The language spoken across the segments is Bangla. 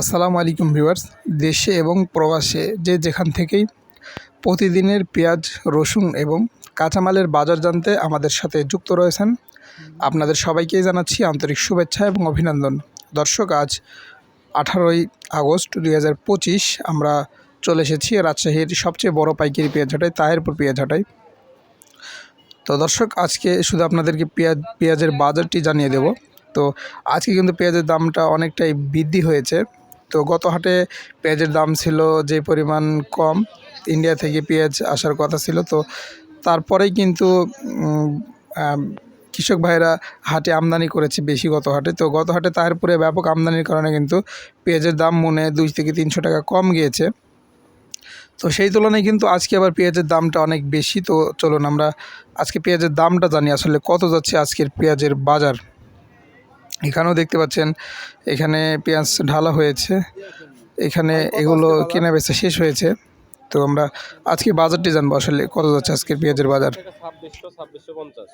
আসসালামু আলাইকুম ভিউয়ার্স। দেশে এবং প্রবাসে যে যেখান থেকেই প্রতিদিনের পেঁয়াজ, রসুন এবং কাঁচামালের বাজার জানতে আমাদের সাথে যুক্ত রয়েছেন, আপনাদের সবাইকেই জানাচ্ছি আন্তরিক শুভেচ্ছা এবং অভিনন্দন। দর্শক, আজ আঠারোই আগস্ট দুই হাজার পঁচিশ, আমরা চলে এসেছি রাজশাহীর সবচেয়ে বড় পাইকারি পেঁয়াজ হাটাই তাহেরপুর পেঁয়াজ হাটাই তো দর্শক, আজকে শুধু আপনাদেরকে পেঁয়াজ পেঁয়াজের বাজারটি জানিয়ে দেব। তো আজকে কিন্তু পেঁয়াজের দামটা অনেকটাই বৃদ্ধি হয়েছে। তো গত হাটে পেঁয়াজের দাম ছিল যে পরিমাণ কম ইন্ডিয়া থেকে পেঁয়াজ আসার কথা ছিল। তো তারপরেই কিন্তু কৃষক ভাইরা হাটে আমদানি করেছে বেশি গত হাটে। তো গত হাটে তারপরে ব্যাপক আমদানির কারণে কিন্তু পেঁয়াজের দাম মনে দুই থেকে তিনশো টাকা কম গিয়েছে। তো সেই তুলনায় কিন্তু আজকে আবার পেঁয়াজের দামটা অনেক বেশি। তো চলুন আমরা আজকে পেঁয়াজের দামটা জানি, আসলে কত যাচ্ছে আজকের পেঁয়াজের বাজার। এখানেও দেখতে পাচ্ছেন এখানে পেঁয়াজ ঢালা হয়েছে এখানে এগুলো কেনা বেচা শেষ হয়েছে। তো আমরা আজকে বাজারটি জানব আসলে কত যাচ্ছে আজকের পেঁয়াজের বাজার? ছাব্বিশশো ছাব্বিশশো পঞ্চাশ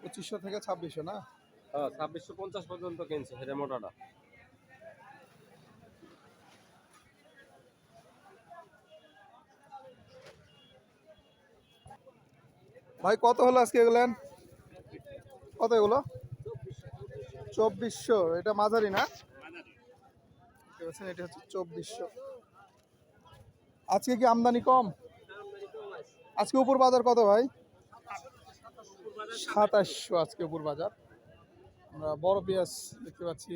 পঁচিশশো থেকে ছাব্বিশশো না? হ্যাঁ ছাব্বিশশো পঞ্চাশ পর্যন্ত কিনছে সেটা মোটাটা। ভাই, কত হলো আজকে এগুলেন কত এগুলো? চব্বিশশো, এটা মাঝারি না? এটা হচ্ছে চব্বিশশো। আজকে কি আমদানি কম? আজকে উপর বাজার কত ভাই? সাতাশশো আজকে উপর বাজার। আমরা বড় পেঁয়াজ দেখতে পাচ্ছি।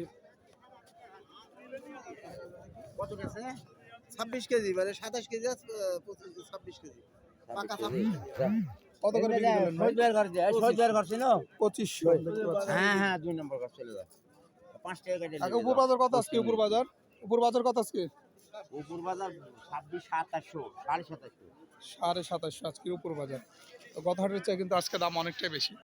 ছাব্বিশ কেজি মানে সাতাশ কেজি ছাব্বিশ কেজি। পাকা ছাব্বিশ কত করে বিক্রি করলেন ভাই? সজবার ঘর ঘর ছিল? দেখতে পাচ্ছি হ্যাঁ হ্যাঁ দুই নম্বর ঘর চলে যায়। পাঁচ টাকা কেটে আগে উপর বাজার কত আজকে? উপর বাজার? উপর বাজার কত আজকে? উপর বাজার ছাব্বিশ সাতাশশো সাড়ে সাতাশশো। সাড়ে সাতাশশো আজকে উপর বাজার। তো হচ্ছে কিন্তু আজকে দাম অনেকটাই বেশি।